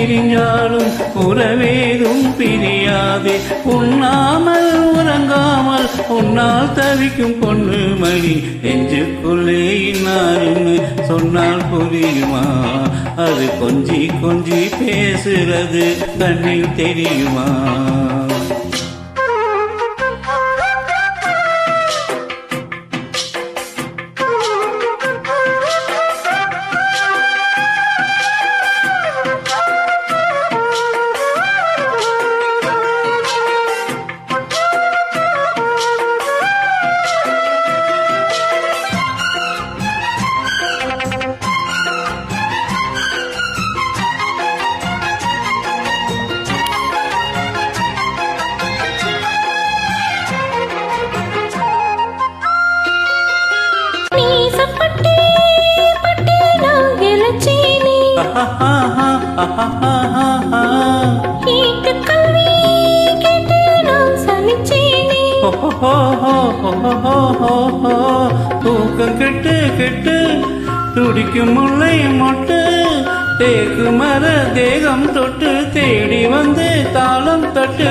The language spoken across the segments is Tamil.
பிரிஞ்சாலும் உறவேதும் பிரியாதே. உண்ணாமல் உறங்காமல் உன்னால் தவிக்கும் பொண்ணு மணி. நெஞ்சுக்குள்ளே இன்னாருன்னு சொன்னால் புரியுமா? அது கொஞ்சி கொஞ்சி பேசுறது கண்ணில் தெரியுமா? தூக்கம் கெட்டு கெட்டு துடிக்கும் முல்லை மொட்டு தேக்கு மர தேகம் தொட்டு தேடி வந்து தாளம் தொட்டு.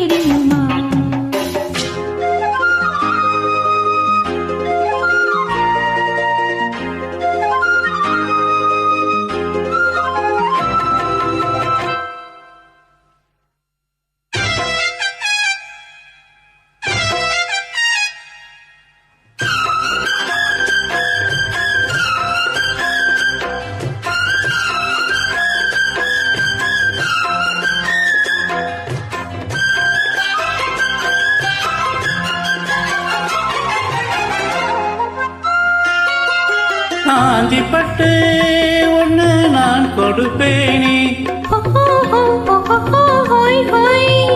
ஆந்திப்பட்டு ஒன்று நான் கொடுப்பேனே.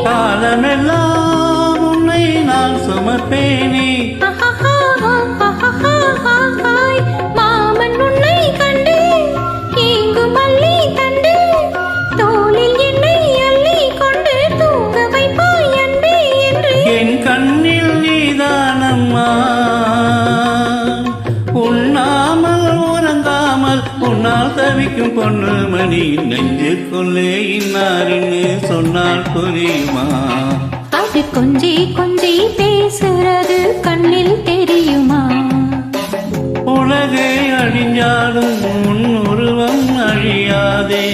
காலமெல்லாம் உன்னை நான் சுமப்பேனே. மாமன் உன்னை தவிக்கும் பொண்ணு மணி நெஞ்சுக்குள்ளே இன்னாருன்னு சொன்னால் புரியுமா? அது கொஞ்சி கொஞ்சி பேசுறது கண்ணில் தெரியுமா? உலகே அழிஞ்சாலும் உன் உருவம் அழியாதே.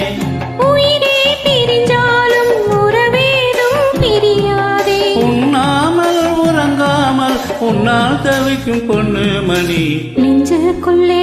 உயிரே பிரிஞ்சாலும் உறவேதும் பிரியாதே. உண்ணாமல் உறங்காமல் உன்னால் தவிக்கும் பொண்ணு மணி நெஞ்சுக்குள்ளே